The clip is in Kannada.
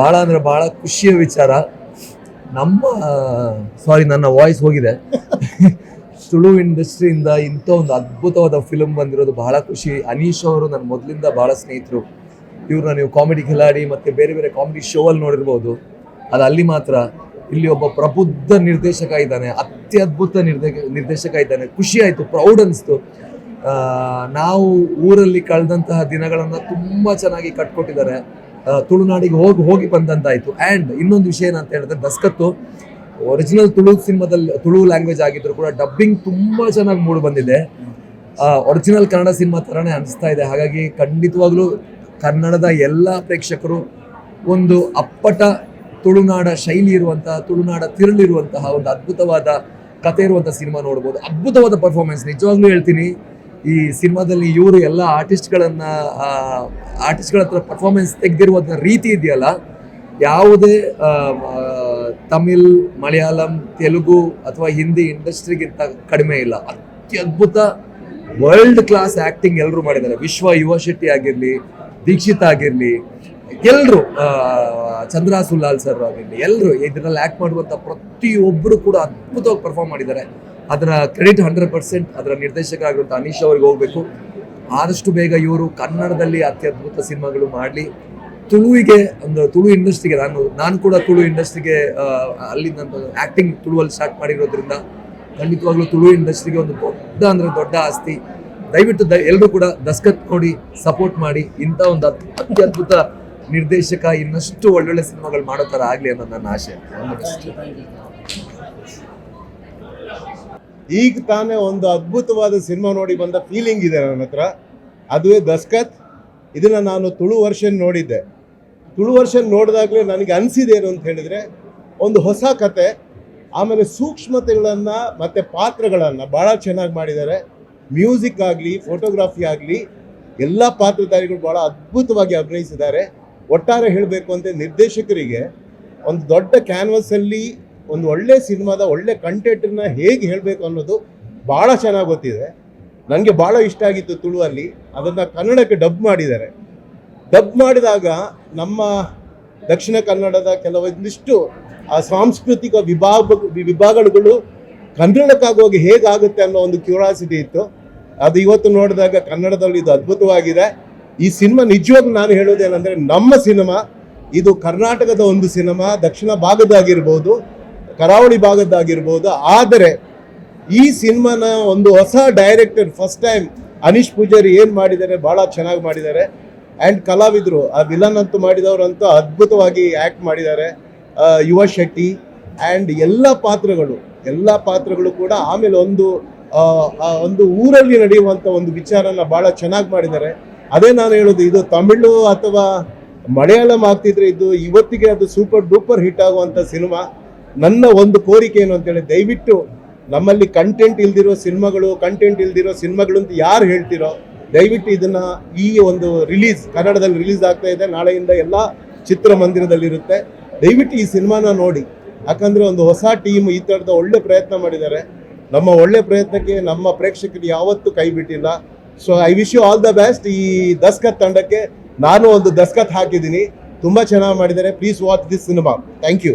ಬಹಳ ಅಂದ್ರೆ ಬಹಳ ಖುಷಿಯ ವಿಚಾರ. ನಮ್ಮ ಸಾರಿ ನನ್ನ ವಾಯ್ಸ್ ಹೋಗಿದೆ. ತುಳು ಇಂಡಸ್ಟ್ರಿಯಿಂದ ಇಂಥ ಒಂದು ಅದ್ಭುತವಾದ ಫಿಲಮ್ ಬಂದಿರೋದು ಬಹಳ ಖುಷಿ. ಅನೀಶ್ ಅವರು ನನ್ನ ಮೊದಲಿಂದ ಬಹಳ ಸ್ನೇಹಿತರು. ಇವ್ರನ್ನ ನೀವು ಕಾಮಿಡಿ ಖಿಲಾಡಿ ಮತ್ತೆ ಬೇರೆ ಬೇರೆ ಕಾಮಿಡಿ ಶೋ ಅಲ್ಲಿ ನೋಡಿರ್ಬೋದು. ಅದು ಅಲ್ಲಿ ಮಾತ್ರ. ಇಲ್ಲಿ ಒಬ್ಬ ಪ್ರಬುದ್ಧ ನಿರ್ದೇಶಕ ಇದ್ದಾನೆ. ಅತ್ಯದ್ಭುತ ನಿರ್ದೇಶ ನಿರ್ದೇಶಕ ಇದ್ದಾನೆ. ಖುಷಿ ಆಯಿತು ಪ್ರೌಡ್ ಅನಿಸ್ತು. ನಾವು ಊರಲ್ಲಿ ಕಳೆದಂತಹ ದಿನಗಳನ್ನು ತುಂಬ ಚೆನ್ನಾಗಿ ಕಟ್ಕೊಟ್ಟಿದ್ದಾರೆ. ತುಳುನಾಡಿಗೆ ಹೋಗಿ ಹೋಗಿ ಬಂದಂತಾಯಿತು. ಆ್ಯಂಡ್ ಇನ್ನೊಂದು ವಿಷಯ ಏನಂತ ಹೇಳಿದ್ರೆ, ದಸ್ಕತ್ತು ಒರಿಜಿನಲ್ ತುಳು ಸಿನಿಮಾದಲ್ಲಿ, ತುಳು ಲ್ಯಾಂಗ್ವೇಜ್ ಆಗಿದ್ರು ಕೂಡ ಡಬ್ಬಿಂಗ್ ತುಂಬ ಚೆನ್ನಾಗಿ ಮೂಡಿ ಬಂದಿದೆ. ಒರಿಜಿನಲ್ ಕನ್ನಡ ಸಿನಿಮಾ ಥರನೇ ಅನಿಸ್ತಾ ಇದೆ. ಹಾಗಾಗಿ ಖಂಡಿತವಾಗ್ಲೂ ಕನ್ನಡದ ಎಲ್ಲ ಪ್ರೇಕ್ಷಕರು ಒಂದು ಅಪ್ಪಟ ತುಳುನಾಡ ಶೈಲಿ ಇರುವಂತಹ ತುಳುನಾಡ ತಿರುಳಿರುವಂತಹ ಒಂದು ಅದ್ಭುತವಾದ ಕತೆ ಇರುವಂತಹ ಸಿನಿಮಾ ನೋಡ್ಬೋದು. ಅದ್ಭುತವಾದ ಪರ್ಫಾರ್ಮೆನ್ಸ್ ನಿಜವಾಗ್ಲೂ ಹೇಳ್ತೀನಿ. ಈ ಸಿನಿಮಾದಲ್ಲಿ ಇವರು ಎಲ್ಲ ಆರ್ಟಿಸ್ಟ್ಗಳನ್ನು ಆರ್ಟಿಸ್ಟ್ಗಳ ಹತ್ರ ಪರ್ಫಾರ್ಮೆನ್ಸ್ ತೆಗೆದಿರುವಂಥ ರೀತಿ ಇದೆಯಲ್ಲ, ಯಾವುದೇ ತಮಿಳ್, ಮಲಯಾಳಂ, ತೆಲುಗು ಅಥವಾ ಹಿಂದಿ ಇಂಡಸ್ಟ್ರಿಗಿಂತ ಕಡಿಮೆ ಇಲ್ಲ. ಅತ್ಯದ್ಭುತ ವರ್ಲ್ಡ್ ಕ್ಲಾಸ್ ಆ್ಯಕ್ಟಿಂಗ್ ಎಲ್ಲರೂ ಮಾಡಿದ್ದಾರೆ. ವಿಶ್ವ ಯುವ ಶೆಟ್ಟಿ ಆಗಿರಲಿ, ದೀಕ್ಷಿತ್ ಆಗಿರಲಿ ಎಲ್ಲರೂ ಚಂದ್ರ ಸುಲ್ಲಾಲ್ ಸರ್ ಆಗಿರಲಿ ಎಲ್ಲರೂ ಇದರಲ್ಲಿ ಆ್ಯಕ್ಟ್ ಮಾಡುವಂಥ ಪ್ರತಿಯೊಬ್ಬರು ಕೂಡ ಅದ್ಭುತವಾಗಿ ಪರ್ಫಾರ್ಮ್ ಮಾಡಿದ್ದಾರೆ. ಅದರ ಕ್ರೆಡಿಟ್ ಹಂಡ್ರೆಡ್ ಪರ್ಸೆಂಟ್ ಅದರ ನಿರ್ದೇಶಕರಾಗಿರುವಂಥ ಅನೀಶ್ ಅವರಿಗೆ ಹೋಗಬೇಕು. ಆದಷ್ಟು ಬೇಗ ಇವರು ಕನ್ನಡದಲ್ಲಿ ಅತ್ಯದ್ಭುತ ಸಿನಿಮಾಗಳು ಮಾಡಲಿ. ತುಳುವಿಗೆ ಒಂದು ತುಳು ಇಂಡಸ್ಟ್ರಿಗೆ ನಾನು ನಾನು ಕೂಡ ತುಳು ಇಂಡಸ್ಟ್ರಿಗೆ ಅಲ್ಲಿ ನನ್ನ ಆ್ಯಕ್ಟಿಂಗ್ ತುಳುವಲ್ಲಿ ಸ್ಟಾರ್ಟ್ ಮಾಡಿರೋದ್ರಿಂದ ಖಂಡಿತವಾಗ್ಲೂ ತುಳು ಇಂಡಸ್ಟ್ರಿಗೆ ಒಂದು ದೊಡ್ಡ ಅಂದರೆ ದೊಡ್ಡ ಆಸ್ತಿ. ದಯವಿಟ್ಟು ದ ಎಲ್ಲರೂ ಕೂಡ ದಸ್ಕತ್ ನೋಡಿ ಸಪೋರ್ಟ್ ಮಾಡಿ, ಇಂಥ ಒಂದು ಅತ್- ಅತ್ಯದ್ಭುತ ನಿರ್ದೇಶಕ ಇನ್ನಷ್ಟು ಒಳ್ಳೊಳ್ಳೆ ಸಿನಿಮಾಗಳು ಮಾಡೋ ಥರ ಆಗಲಿ ಅನ್ನೋದು ನನ್ನ ಆಶೆ ಈಗ ತಾನೇ ಒಂದು ಅದ್ಭುತವಾದ ಸಿನಿಮಾ ನೋಡಿ ಬಂದ ಫೀಲಿಂಗ್ ಇದೆ ನನ್ನ ಹತ್ರ. ಅದುವೇ ದಸ್ಕತ್. ಇದನ್ನ ನಾನು ತುಳು ವರ್ಷನ್ ನೋಡಿದ್ದೆ. ತುಳು ವರ್ಷನ್ ನೋಡಿದಾಗಲೇ ನನಗೆ ಅನಿಸಿದೆ ಏನು ಅಂತ ಹೇಳಿದ್ರೆ, ಒಂದು ಹೊಸ ಕತೆ, ಆಮೇಲೆ ಸೂಕ್ಷ್ಮತೆಗಳನ್ನು ಮತ್ತು ಪಾತ್ರಗಳನ್ನು ಭಾಳ ಚೆನ್ನಾಗಿ ಮಾಡಿದ್ದಾರೆ. ಮ್ಯೂಸಿಕ್ ಆಗಲಿ ಫೋಟೋಗ್ರಫಿ ಆಗಲಿ, ಎಲ್ಲ ಪಾತ್ರಧಾರಿಗಳು ಭಾಳ ಅದ್ಭುತವಾಗಿ ಅಭಿನಯಿಸಿದ್ದಾರೆ. ಒಟ್ಟಾರೆ ಹೇಳಬೇಕು ಅಂತ ನಿರ್ದೇಶಕರಿಗೆ ಒಂದು ದೊಡ್ಡ ಕ್ಯಾನ್ವಸಲ್ಲಿ ಒಂದು ಒಳ್ಳೆ ಸಿನಿಮಾದ ಒಳ್ಳೆ ಕಂಟೆಂಟನ್ನ ಹೇಗೆ ಹೇಳಬೇಕು ಅನ್ನೋದು ಭಾಳ ಚೆನ್ನಾಗಿ ಗೊತ್ತಿದೆ. ನನಗೆ ಭಾಳ ಇಷ್ಟ ಆಗಿತ್ತು ತುಳುವಲ್ಲಿ. ಅದನ್ನು ಕನ್ನಡಕ್ಕೆ ಡಬ್ ಮಾಡಿದ್ದಾರೆ. ಡಬ್ ಮಾಡಿದಾಗ ನಮ್ಮ ದಕ್ಷಿಣ ಕನ್ನಡದ ಕೆಲವೊಂದಿಷ್ಟು, ಆ ಸಾಂಸ್ಕೃತಿಕ ವಿಭಾಗ, ವಿಭಾಗಗಳು ಕನ್ನಡಕ್ಕಾಗೋಗಿ ಹೇಗಾಗುತ್ತೆ ಅನ್ನೋ ಒಂದು ಕ್ಯೂರಾಸಿಟಿ ಇತ್ತು. ಅದು ಇವತ್ತು ನೋಡಿದಾಗ ಕನ್ನಡದಲ್ಲಿ ಇದು ಅದ್ಭುತವಾಗಿದೆ. ಈ ಸಿನಿಮಾ ನಿಜವಾಗ್ಲೂ ನಾನು ಹೇಳೋದೇನೆಂದರೆ, ನಮ್ಮ ಸಿನಿಮಾ, ಇದು ಕರ್ನಾಟಕದ ಒಂದು ಸಿನಿಮಾ, ದಕ್ಷಿಣ ಭಾಗದಾಗಿರ್ಬೋದು. ಕರಾವಳಿ ಭಾಗದ್ದಾಗಿರ್ಬೋದು. ಆದರೆ ಈ ಸಿನಿಮಾನ ಒಂದು ಹೊಸ director first time Anish Pujari ಏನು ಮಾಡಿದ್ದಾರೆ ಭಾಳ ಚೆನ್ನಾಗಿ ಮಾಡಿದ್ದಾರೆ. ಆ್ಯಂಡ್ ಕಲಾವಿದರು, ಆ ವಿಲನ್ ಅಂತೂ ಮಾಡಿದವರಂತೂ ಅದ್ಭುತವಾಗಿ ಆ್ಯಕ್ಟ್ ಮಾಡಿದ್ದಾರೆ. ಯುವ ಶೆಟ್ಟಿ ಆ್ಯಂಡ್ ಎಲ್ಲ ಪಾತ್ರಗಳು ಎಲ್ಲ ಪಾತ್ರಗಳು ಕೂಡ ಆಮೇಲೆ ಒಂದು ಒಂದು ಊರಲ್ಲಿ ನಡೆಯುವಂಥ ಒಂದು ವಿಚಾರನ ಭಾಳ ಚೆನ್ನಾಗಿ ಮಾಡಿದ್ದಾರೆ. ಅದೇ ನಾನು ಹೇಳೋದು, ಇದು ತಮಿಳು ಅಥವಾ ಮಲಯಾಳಂ ಆಗ್ತಿದ್ರೆ ಇದು ಇವತ್ತಿಗೆ ಅದು ಸೂಪರ್ ಡೂಪರ್ ಹಿಟ್ ಆಗುವಂಥ ಸಿನಿಮಾ. ನನ್ನ ಒಂದು ಕೋರಿಕೆ ಏನು ಅಂತೇಳಿ ದಯವಿಟ್ಟು ನಮ್ಮಲ್ಲಿ ಕಂಟೆಂಟ್ ಇಲ್ದಿರೋ ಸಿನಿಮಾಗಳು ಕಂಟೆಂಟ್ ಇಲ್ದಿರೋ ಸಿನಿಮಾಗಳು ಅಂತ ಯಾರು ಹೇಳ್ತಿರೋ, ದಯವಿಟ್ಟು ಇದನ್ನ ಈ ಒಂದು ರಿಲೀಸ್ ಕನ್ನಡದಲ್ಲಿ ರಿಲೀಸ್ ಆಗ್ತಾ ಇದೆ. ನಾಳೆಯಿಂದ ಎಲ್ಲ ಚಿತ್ರಮಂದಿರದಲ್ಲಿರುತ್ತೆ. ದಯವಿಟ್ಟು ಈ ಸಿನಿಮಾನ ನೋಡಿ. ಯಾಕಂದ್ರೆ ಒಂದು ಹೊಸ ಟೀಮ್ ಈ ಥರದ ಒಳ್ಳೆ ಪ್ರಯತ್ನ ಮಾಡಿದ್ದಾರೆ. ನಮ್ಮ ಒಳ್ಳೆ ಪ್ರಯತ್ನಕ್ಕೆ ನಮ್ಮ ಪ್ರೇಕ್ಷಕರು ಯಾವತ್ತೂ ಕೈ ಬಿಟ್ಟಿಲ್ಲ. So I wish you all the best ಈ ದಸ್ಕತ್ ತಂಡಕ್ಕೆ ನಾನು ಒಂದು ದಸ್ಕತ್ ಹಾಕಿದ್ದೀನಿ. ತುಂಬಾ ಚೆನ್ನಾಗಿ ಮಾಡಿದ್ದಾರೆ. Please watch this cinema thank you